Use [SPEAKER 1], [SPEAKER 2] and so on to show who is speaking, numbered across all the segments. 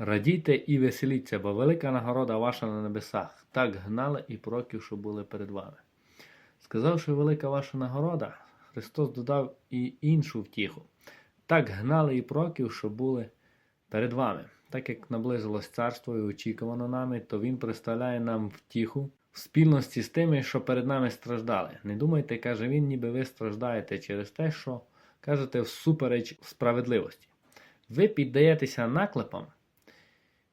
[SPEAKER 1] Радійте і веселіться, бо велика нагорода ваша на небесах. Так гнали і пророків, що були перед вами. Сказавши велика ваша нагорода, Христос додав і іншу втіху. Так гнали і пророків, що були перед вами. Так як наблизилось царство і очікувано нами, то Він представляє нам втіху в спільності з тими, що перед нами страждали. Не думайте, каже він, ніби ви страждаєте через те, що кажете всупереч справедливості. Ви піддаєтеся наклепам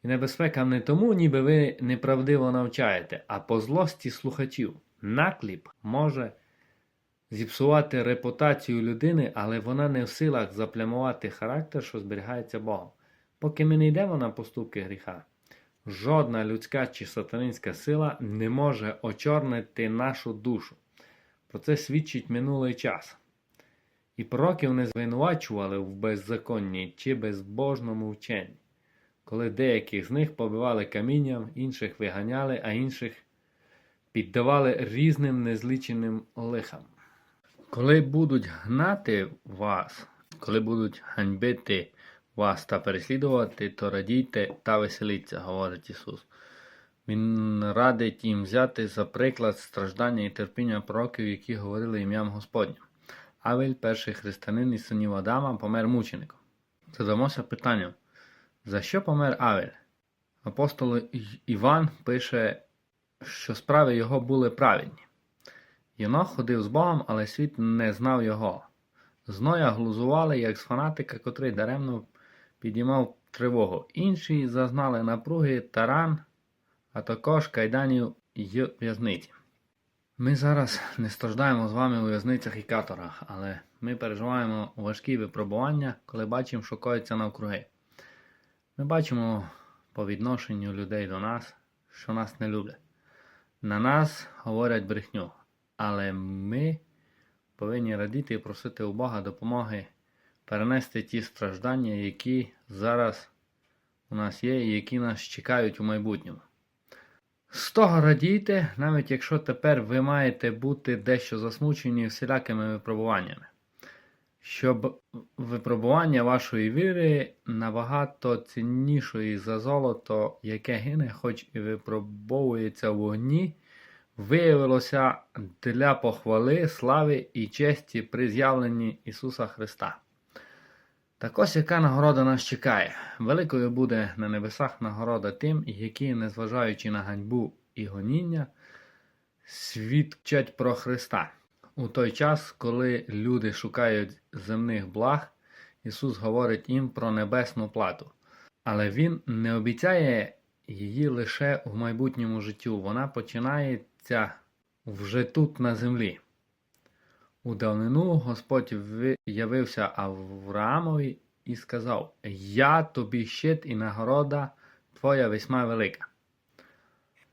[SPEAKER 1] і небезпекам не тому, ніби ви неправдиво навчаєте, а по злості слухачів. Накліп може зіпсувати репутацію людини, але вона не в силах заплямувати характер, що зберігається Богом. Поки ми не йдемо на поступки гріха, жодна людська чи сатанинська сила не може очорнити нашу душу. Про це свідчить минулий час. І пророків не звинувачували в беззаконні чи безбожному вченні, коли деяких з них побивали камінням, інших виганяли, а інших піддавали різним незліченим лихам. Коли будуть гнати вас, коли будуть ганьбити вас та переслідувати, то радійте та веселіться, говорить Ісус. Він радить їм взяти за приклад страждання і терпіння пророків, які говорили ім'ям Господнім. Авель, перший християнин із синів Адама, помер мучеником. Задамося питанням, за що помер Авель? Апостол Іван пише, що справи його були праведні. Єнох ходив з Богом, але світ не знав його. Зноя глузували, як з фанатика, котрий даремно підіймав тривогу. Інші зазнали напруги таран, а також кайданів й в'язниці. Ми зараз не страждаємо з вами у в'язницях і каторах, але ми переживаємо важкі випробування, коли бачимо, що коїться навкруги. Ми бачимо по відношенню людей до нас, що нас не люблять. На нас говорять брехню, але ми повинні радіти і просити у Бога допомоги перенести ті страждання, які зараз у нас є і які нас чекають у майбутньому. З того радійте, навіть якщо тепер ви маєте бути дещо засмучені всілякими випробуваннями, щоб випробування вашої віри набагато ціннішої за золото, яке гине, хоч і випробовується в вогні, виявилося для похвали, слави і честі при з'явленні Ісуса Христа. Так ось яка нагорода нас чекає. Великою буде на небесах нагорода тим, які, незважаючи на ганьбу і гоніння, свідчать про Христа. У той час, коли люди шукають земних благ, Ісус говорить їм про небесну плату. Але Він не обіцяє її лише в майбутньому життю. Вона починається вже тут на землі. У давнину Господь ви- явився Авраамові і сказав: Я тобі щит і нагорода твоя весьма велика.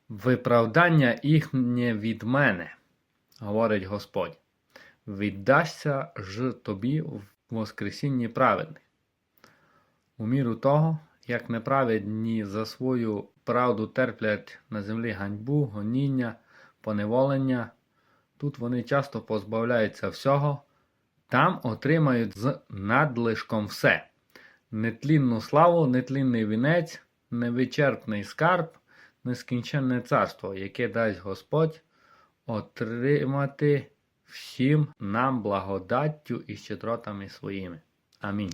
[SPEAKER 1] Виправдання їхнє від мене, говорить Господь, віддасться ж тобі в Воскресінні праведних. У міру того, як неправедні за свою правду терплять на землі ганьбу, гоніння, поневолення, Тут вони часто позбавляються всього, там отримають з надлишком все: нетлінну славу, нетлінний вінець, невичерпний скарб, нескінченне царство, яке дасть Господь отримати всім нам благодаттю і щедротами своїми. Амінь.